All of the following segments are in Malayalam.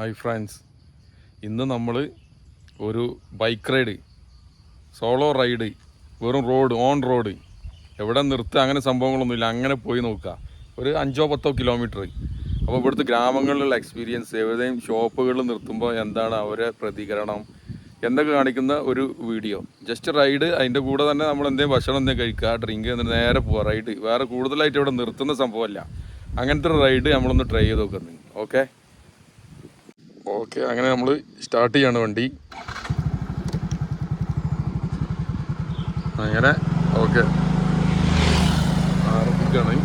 Hi friends. ഇന്ന് നമ്മൾ ഒരു ബൈക്ക് റൈഡ് സോളോ റൈഡ് വെറും റോഡ് ഓൺ റോഡ് എവിടെ നിർത്തുക അങ്ങനെ സംഭവങ്ങളൊന്നുമില്ല. അങ്ങനെ പോയി നോക്കുക. ഒരു അഞ്ചോ പത്തോ കിലോമീറ്റർ. അപ്പോൾ ഇവിടുത്തെ ഗ്രാമങ്ങളിലുള്ള എക്സ്പീരിയൻസ് എവിടെയും ഷോപ്പുകളിൽ നിർത്തുമ്പോൾ എന്താണ് അവരെ പ്രതികരണം? എന്നൊക്കെ കാണിക്കുന്ന ഒരു വീഡിയോ. ജസ്റ്റ് റൈഡ് അതിന്റെ കൂടെ തന്നെ നമ്മൾ എന്തെങ്കിലും ഭക്ഷണം എന്തെങ്കിലും കഴിക്കുക ഡ്രിങ്ക് എന്നിട്ട് നേരെ പോവുക. റൈഡ് വേറെ കൂടുതലായിട്ട് ഇവിടെ നിർത്തുന്ന സംഭവമല്ല. അങ്ങനത്തെ ഒരു റൈഡ് നമ്മളൊന്ന് ട്രൈ ചെയ്ത് നോക്കുന്നത് ഓക്കെ ഓക്കെ അങ്ങനെ നമ്മൾ സ്റ്റാർട്ട് ചെയ്യാണ് വണ്ടി. അങ്ങനെ ഓക്കെ. ആരംഭിക്കുകയാണ്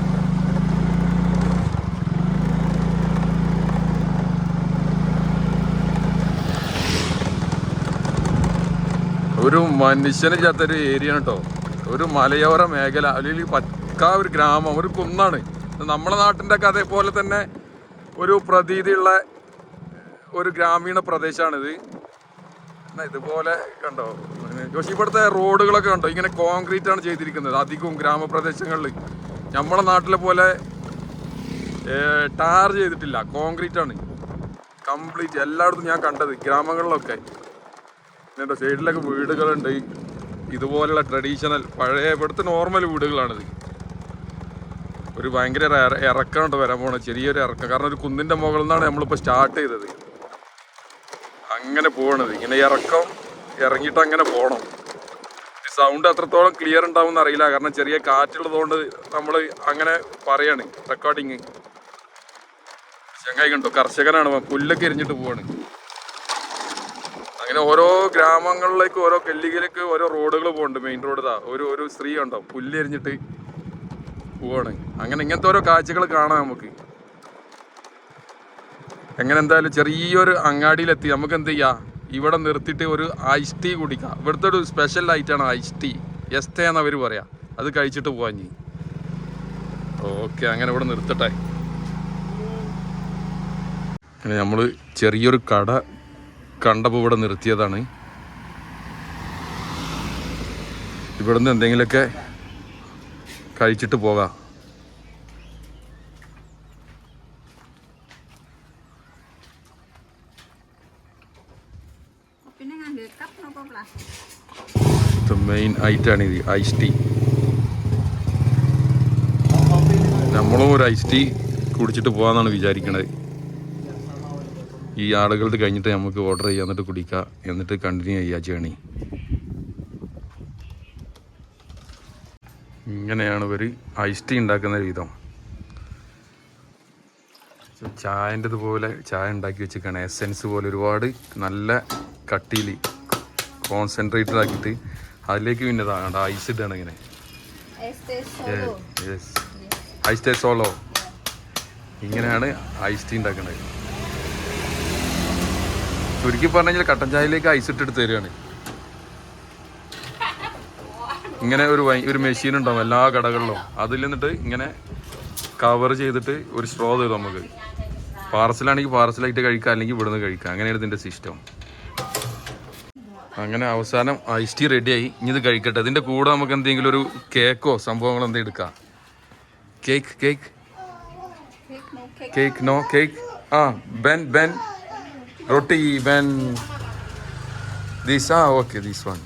ഒരു മനുഷ്യനില്ലാത്തൊരു ഏരിയ കേട്ടോ ഒരു മലയോര മേഖല അല്ലെങ്കിൽ പക്കാ ഒരു ഗ്രാമം ഒരു കുന്നാണ്. നമ്മുടെ നാട്ടിന്റെ ഒക്കെ അതേപോലെ തന്നെ ഒരു പ്രതീതിയുള്ള ഒരു ഗ്രാമീണ പ്രദേശമാണിത് ഇതുപോലെ കണ്ടോ? പക്ഷെ ഇവിടുത്തെ റോഡുകളൊക്കെ കണ്ടോ? ഇങ്ങനെ കോൺക്രീറ്റ് ആണ് ചെയ്തിരിക്കുന്നത്. അധികവും ഗ്രാമപ്രദേശങ്ങളിൽ. നമ്മളെ നാട്ടിലെ പോലെ ടാർ ചെയ്തിട്ടില്ല. കോൺക്രീറ്റ് ആണ്. കംപ്ലീറ്റ് എല്ലായിടത്തും ഞാൻ കണ്ടത്. ഗ്രാമങ്ങളിലൊക്കെ. എന്നിട്ട് സൈഡിലൊക്കെ വീടുകളുണ്ട്. ഇതുപോലുള്ള ട്രഡീഷണൽ പഴയ ഇവിടുത്തെ നോർമൽ വീടുകളാണിത്. ഒരു ഭയങ്കര ഇറക്കമുണ്ട് വരാൻ പോകണം ചെറിയൊരു ഇറക്കം. കാരണം ഒരു കുന്നിന്റെ മുകളിൽ നിന്നാണ് നമ്മളിപ്പോൾ സ്റ്റാർട്ട് ചെയ്തത്. അങ്ങനെ പോകണത് ഇങ്ങനെ ഇറക്കം ഇറങ്ങിയിട്ട് അങ്ങനെ പോകണം സൗണ്ട് അത്രത്തോളം ക്ലിയർ ഉണ്ടാവും അറിയില്ല. കാരണം ചെറിയ കാറ്റുള്ളതുകൊണ്ട് നമ്മൾ അങ്ങനെ പറയാണ് റെക്കോർഡിങ് ചങ്ങായി കണ്ടോ കർഷകനാണ്. പുല്ലൊക്കെ എരിഞ്ഞിട്ട് പോവാണ്. അങ്ങനെ ഓരോ ഗ്രാമങ്ങളിലേക്ക് ഓരോ കല്ലികയിലേക്ക് ഓരോ റോഡുകൾ പോകുന്നുണ്ട് മെയിൻ റോഡ് ഇതാ. ഒരു ഒരു സ്ത്രീ ഉണ്ടോ പുല്ല് എരിഞ്ഞിട്ട് പോവാണ്. അങ്ങനെ ഇങ്ങനത്തെ ഓരോ കാഴ്ചകൾ കാണാം നമുക്ക്. എങ്ങനെ എന്തായാലും ചെറിയൊരു അങ്ങാടിയിലെത്തി. നമുക്ക് എന്ത് ചെയ്യാം? ഇവിടെ നിർത്തിയിട്ട് ഒരു ഐസ് ടീ കുടിക്കാം. ഇവിടുത്തെ ഒരു സ്പെഷ്യൽ ആയിട്ടാണ് ഐസ് ടീ. എസ്തേ എന്ന് അവർ പറയാം. അത് കഴിച്ചിട്ട് പോവാൻ ഇനി. ഓക്കെ അങ്ങനെ ഇവിടെ നിർത്തട്ടെ. അങ്ങനെ നമ്മൾ ചെറിയൊരു കട കണ്ടപ്പോൾ ഇവിടെ നിർത്തിയതാണ്. ഇവിടുന്ന് എന്തെങ്കിലുമൊക്കെ കഴിച്ചിട്ട് പോകാം പിന്നെ ഞാൻ കപ്പ് നോക്കോളാ മെയിൻ ഐറ്റാണ് ഇത് ഐസ് ടീ. നമ്മളും ഒരു ഐസ് ടീ കുടിച്ചിട്ട് പോകാന്നാണ് വിചാരിക്കണത്. ഈ ആളുകളുടെ കഴിഞ്ഞിട്ട് നമുക്ക് ഓർഡർ ചെയ്യാം എന്നിട്ട് കുടിക്കാം എന്നിട്ട് കണ്ടിന്യൂ ചെയ്യാ ജേണി ഇങ്ങനെയാണ് ഇവർ ഐസ് ടീ ഉണ്ടാക്കുന്ന വിധം ചായന്റെതുപോലെ ചായ ഉണ്ടാക്കി വെച്ചിരിക്കുകയാണ് എസെൻസ് പോലെ ഒരുപാട് നല്ല കട്ടിയിൽ കോൺസെൻട്രേറ്റഡ് ആക്കിയിട്ട് അതിലേക്ക് പിന്നെ ഐസ് ഇട്ടാണ് ഇങ്ങനെ. ഐസ് ടേ സോളോ ഇങ്ങനെയാണ് ഐസ് ടീ ഉണ്ടാക്കുന്നത് ചുരുക്കി പറഞ്ഞാൽ കട്ടൻ ചായയിലേക്ക് ഐസ് ഇട്ടെടുത്ത് തരികയാണ്. ഇങ്ങനെ ഒരു ഒരു മെഷീൻ ഉണ്ടാവും എല്ലാ കടകളിലും. അതിൽ നിന്നിട്ട് ഇങ്ങനെ കവർ ചെയ്തിട്ട് ഒരു സ്ട്രോ തരും നമുക്ക്. പാർസലാണെങ്കിൽ പാർസലായിട്ട് കഴിക്കാം അല്ലെങ്കിൽ ഇവിടുന്ന് കഴിക്കാം. അങ്ങനെയാണ് ഇതിന്റെ സിസ്റ്റം അങ്ങനെ അവസാനം ഐസ് ടീ റെഡിയായി ഇനി ഇത് കഴിക്കട്ടെ. ഇതിന്റെ കൂടെ നമുക്ക് എന്തെങ്കിലും ഒരു കേക്കോ സംഭവങ്ങളോ എന്തെങ്കിലും എടുക്കാം. Cake cake cake no cake ah bun bun roti bun these ah okay these one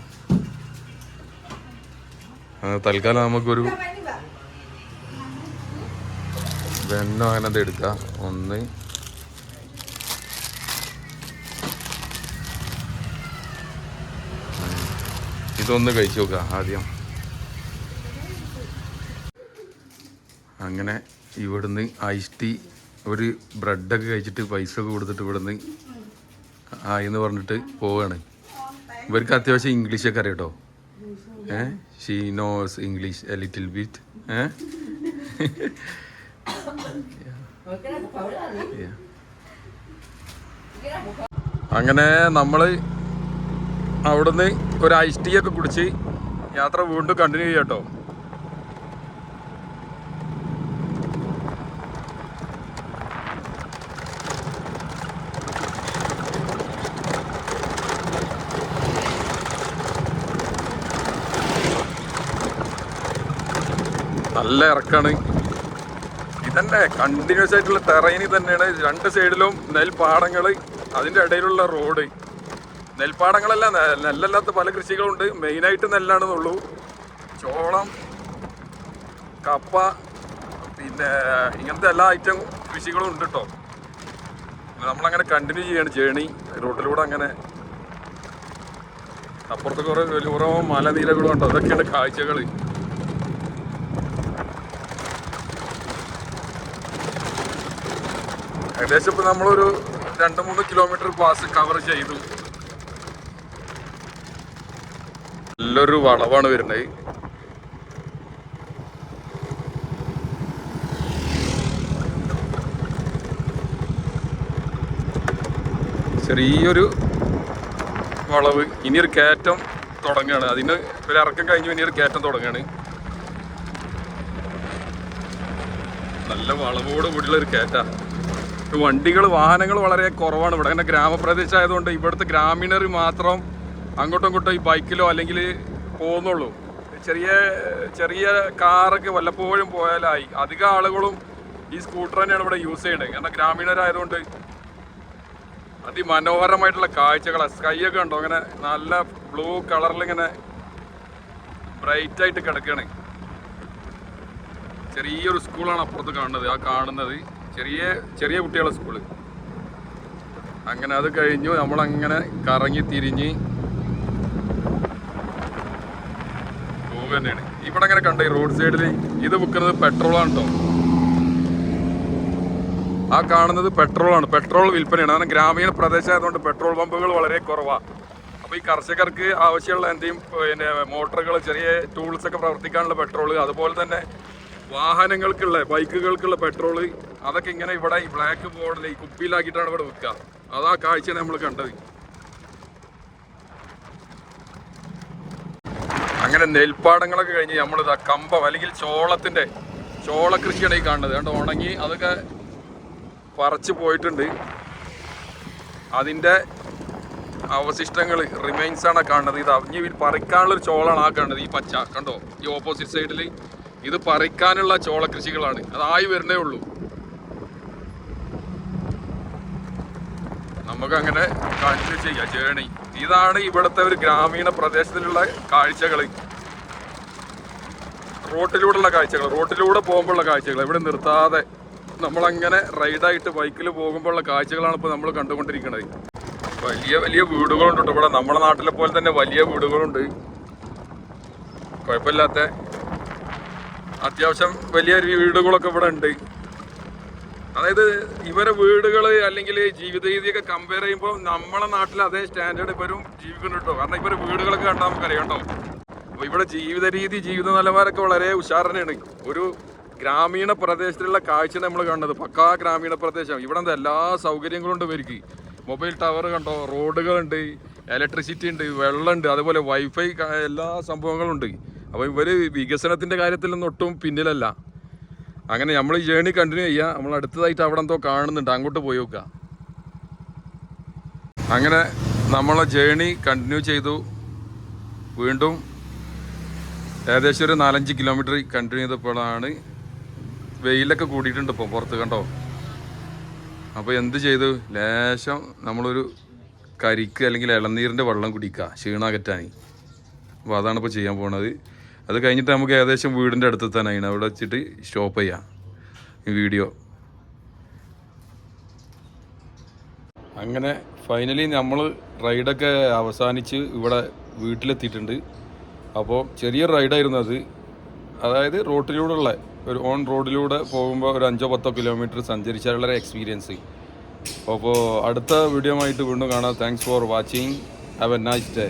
തൽക്കാലം നമുക്കൊരു ബെന്നോ അങ്ങനത്തെ എടുക്കാം. ഒന്ന്. ഇതൊന്ന് കഴിച്ചു നോക്കുക ആദ്യം. അങ്ങനെ ഇവിടുന്ന് ഐസ് ടീ ഒരു ബ്രെഡൊക്കെ കഴിച്ചിട്ട് പൈസ ഒക്കെ കൊടുത്തിട്ട് ഇവിടുന്ന് ആ എന്ന് പറഞ്ഞിട്ട് പോവാണ്. ഇവർക്ക് അത്യാവശ്യം ഇംഗ്ലീഷൊക്കെ അറിയാം കേട്ടോ. ഏ? She knows English a little bit ഏ? അങ്ങനെ നമ്മൾ അവിടുന്ന് ഒരു ഐസ് ടീ ഒക്കെ കുടിച്ച് യാത്ര വീണ്ടും കണ്ടിന്യൂ ചെയ്യാം കേട്ടോ നല്ല ഇറക്കാണ്. ഇതന്നെ കണ്ടിന്യൂസ് ആയിട്ടുള്ള തെറൈനി തന്നെയാണ് രണ്ട് സൈഡിലും നെൽപ്പാടങ്ങൾ അതിന്റെ ഇടയിലുള്ള റോഡ് നെൽപ്പാടങ്ങളല്ല നെല്ലല്ലാത്ത പല കൃഷികളുണ്ട്. മെയിനായിട്ട് നെല്ലാണെന്നുള്ളൂ. ചോളം കപ്പ പിന്നെ ഇങ്ങനത്തെ എല്ലാ ഐറ്റം കൃഷികളും ഉണ്ട് കേട്ടോ നമ്മളങ്ങനെ കണ്ടിന്യൂ ചെയ്യാണ് ജേണി റോഡിലൂടെ അങ്ങനെ അപ്പുറത്ത് കുറേ വലിയ മലനീലകളും ഉണ്ട് അതൊക്കെയാണ് കാഴ്ചകൾ ഏകദേശം ഇപ്പൊ നമ്മളൊരു രണ്ട് മൂന്ന് കിലോമീറ്റർ പാസ് കവർ ചെയ്തു. നല്ലൊരു വളവാണ് വരുന്നത്. ചെറിയൊരു വളവ് ഇനിയൊരു കയറ്റം തുടങ്ങുകയാണ്. അതിന് ഒരു ഇറക്കം കഴിഞ്ഞു ഇനിയൊരു കയറ്റം തുടങ്ങുകയാണ്. നല്ല വളവോട് കൂടിയുള്ള ഒരു കയറ്റ. വണ്ടികൾ വാഹനങ്ങൾ വളരെ കുറവാണ്. ഇവിടെ തന്നെ ഗ്രാമപ്രദേശമായതുകൊണ്ട് ഇവിടുത്തെ ഗ്രാമീണർ മാത്രം അങ്ങോട്ടും ഇങ്ങോട്ടും ഈ ബൈക്കിലോ അല്ലെങ്കിൽ പോകുന്നുള്ളൂ. ചെറിയ ചെറിയ കാറൊക്കെ വല്ലപ്പോഴും പോയാലായി. അധികം ആളുകളും ഈ സ്കൂട്ടർ തന്നെയാണ് ഇവിടെ യൂസ് ചെയ്യുന്നത് കാരണം ഗ്രാമീണരായതുകൊണ്ട് അതിമനോഹരമായിട്ടുള്ള കാഴ്ചകൾ സ്കൈ ഒക്കെ ഉണ്ടോ? അങ്ങനെ നല്ല ബ്ലൂ കളറിൽ ഇങ്ങനെ ബ്രൈറ്റ് ആയിട്ട് കിടക്കുകയാണ് ചെറിയൊരു സ്കൂളാണ് അപ്പുറത്ത് കാണുന്നത് ആ കാണുന്നത്. ചെറിയ ചെറിയ കുട്ടികളുടെ സ്കൂൾ. അങ്ങനെ അത് കഴിഞ്ഞു. നമ്മളങ്ങനെ കറങ്ങി തിരിഞ്ഞ് പോവുക തന്നെയാണ്. ഇവിടെ അങ്ങനെ കണ്ട ഈ റോഡ് സൈഡിൽ ഇത് വിൽക്കുന്നത് പെട്രോളാണ് കേട്ടോ ആ കാണുന്നത് പെട്രോളാണ് പെട്രോൾ വിൽപ്പനയാണ്. കാരണം ഗ്രാമീണ പ്രദേശമായതുകൊണ്ട് പെട്രോൾ പമ്പുകൾ വളരെ കുറവാണ് അപ്പോൾ ഈ കർഷകർക്ക് ആവശ്യമുള്ള എന്തെങ്കിലും പിന്നെ മോട്ടറുകൾ ചെറിയ ടൂൾസ് ഒക്കെ പ്രവർത്തിക്കാനുള്ള പെട്രോൾ അതുപോലെ തന്നെ വാഹനങ്ങൾക്കുള്ള ബൈക്കുകൾക്കുള്ള പെട്രോൾ അതൊക്കെ ഇങ്ങനെ ഇവിടെ ഈ ബ്ലാക്ക് ബോർഡിൽ ഈ കുപ്പിയിലാക്കിയിട്ടാണ് ഇവിടെ വിൽക്കുക. അതാ കാഴ്ചയാണ് നമ്മൾ കണ്ടത്. അങ്ങനെ നെൽപ്പാടങ്ങളൊക്കെ കഴിഞ്ഞ് നമ്മളിത് കമ്പം അല്ലെങ്കിൽ ചോളത്തിന്റെ ചോള കൃഷിയാണ് ഈ കാണുന്നത്. കണ്ടോ ഉണങ്ങി അതൊക്കെ പറിച്ചു പോയിട്ടുണ്ട്. അതിന്റെ അവശിഷ്ടങ്ങൾ റിമൈൻസ് ആണ് കാണുന്നത്. ഇത് ഇനി പറിക്കാനുള്ളൊരു ചോളാണ് ആ കാണുന്നത് ഈ പച്ച. കണ്ടോ ഈ ഓപ്പോസിറ്റ് സൈഡിൽ ഇത് പറിക്കാനുള്ള ചോള കൃഷികളാണ്. അതായി വരണേ ഉള്ളൂ. നമുക്കങ്ങനെ കണ്ടിന്യൂ ചെയ്യാം ജേണി ഇതാണ് ഇവിടുത്തെ ഒരു ഗ്രാമീണ പ്രദേശത്തിലുള്ള കാഴ്ചകൾ റോട്ടിലൂടെയുള്ള കാഴ്ചകൾ റോട്ടിലൂടെ പോകുമ്പോഴുള്ള കാഴ്ചകൾ ഇവിടെ നിർത്താതെ നമ്മളങ്ങനെ റൈഡായിട്ട് ബൈക്കിൽ പോകുമ്പോഴുള്ള കാഴ്ചകളാണ് ഇപ്പോൾ നമ്മൾ കണ്ടുകൊണ്ടിരിക്കുന്നത് വലിയ വലിയ വീടുകളുണ്ട് ഇവിടെ നമ്മുടെ നാട്ടിലെ പോലെ തന്നെ വലിയ വീടുകളുണ്ട്. കുഴപ്പമില്ലാത്ത അത്യാവശ്യം വലിയ വീടുകളൊക്കെ ഇവിടെ ഉണ്ട്. അതായത് ഇവരെ വീടുകൾ അല്ലെങ്കിൽ ജീവിത രീതിയൊക്കെ കമ്പയർ ചെയ്യുമ്പോൾ നമ്മളെ നാട്ടിൽ അതേ സ്റ്റാൻഡേർഡ് ഇവരും ജീവിക്കുന്നുണ്ട് കേട്ടോ. കാരണം ഇവരെ വീടുകളൊക്കെ കണ്ടാൽ നമുക്കറിയാം കേട്ടോ. അപ്പോൾ ഇവിടെ ജീവിത രീതി ജീവിത നിലവാരമൊക്കെ വളരെ ഉഷാറനെയാണ് ഒരു ഗ്രാമീണ പ്രദേശത്തിലുള്ള കാഴ്ച നമ്മൾ കണ്ടത് പക്കാ ഗ്രാമീണ പ്രദേശം. ഇവിടെ എന്താ എല്ലാ സൗകര്യങ്ങളും ഉണ്ട് ഇവർക്ക്. മൊബൈൽ ടവർ കണ്ടോ? റോഡുകളുണ്ട് ഇലക്ട്രിസിറ്റി ഉണ്ട്. വെള്ളമുണ്ട് അതുപോലെ വൈഫൈ എല്ലാ സംഭവങ്ങളും ഉണ്ട്. അപ്പോൾ ഇവർ വികസനത്തിന്റെ കാര്യത്തിലൊന്നും ഒട്ടും പിന്നിലല്ല. അങ്ങനെ നമ്മൾ ഈ ജേണി കണ്ടിന്യൂ ചെയ്യുക നമ്മൾ അടുത്തതായിട്ട് അവിടെ എന്തോ കാണുന്നുണ്ട്. അങ്ങോട്ട് പോയി നോക്കുക അങ്ങനെ നമ്മളെ ജേണി കണ്ടിന്യൂ ചെയ്തു. വീണ്ടും ഏകദേശം ഒരു നാലഞ്ച് കിലോമീറ്റർ കണ്ടിന്യൂ ചെയ്തപ്പോഴാണ് വെയിലൊക്കെ കൂടിയിട്ടുണ്ട് ഇപ്പോൾ പുറത്ത് കണ്ടോ? അപ്പോൾ എന്ത് ചെയ്തു? ലേശം നമ്മളൊരു കരിക്ക് അല്ലെങ്കിൽ ഇളനീരിന്റെ വെള്ളം കുടിക്കുക ക്ഷീണകറ്റാൻ അപ്പോൾ അതാണ് ഇപ്പോൾ ചെയ്യാൻ പോണത്. അത് കഴിഞ്ഞിട്ട് നമുക്ക് ഏകദേശം വീടിന്റെ അടുത്ത് തന്നെ ആണ് അവിടെ വെച്ചിട്ട് സ്റ്റോപ്പ് ചെയ്യാം. ഈ വീഡിയോ അങ്ങനെ ഫൈനലി നമ്മൾ റൈഡൊക്കെ അവസാനിച്ച് ഇവിടെ വീട്ടിലെത്തിയിട്ടുണ്ട്. അപ്പോൾ ചെറിയ റൈഡായിരുന്നു അത്. അതായത് റോട്ടിലൂടെയുള്ള ഒരു ഓൺ റോഡിലൂടെ പോകുമ്പോൾ ഒരു അഞ്ചോ പത്തോ കിലോമീറ്റർ സഞ്ചരിച്ചാലുള്ള ഒരു എക്സ്പീരിയൻസ് അപ്പോൾ അടുത്ത വീഡിയോ ആയിട്ട് വീണ്ടും കാണാം. Thanks for watching have a nice day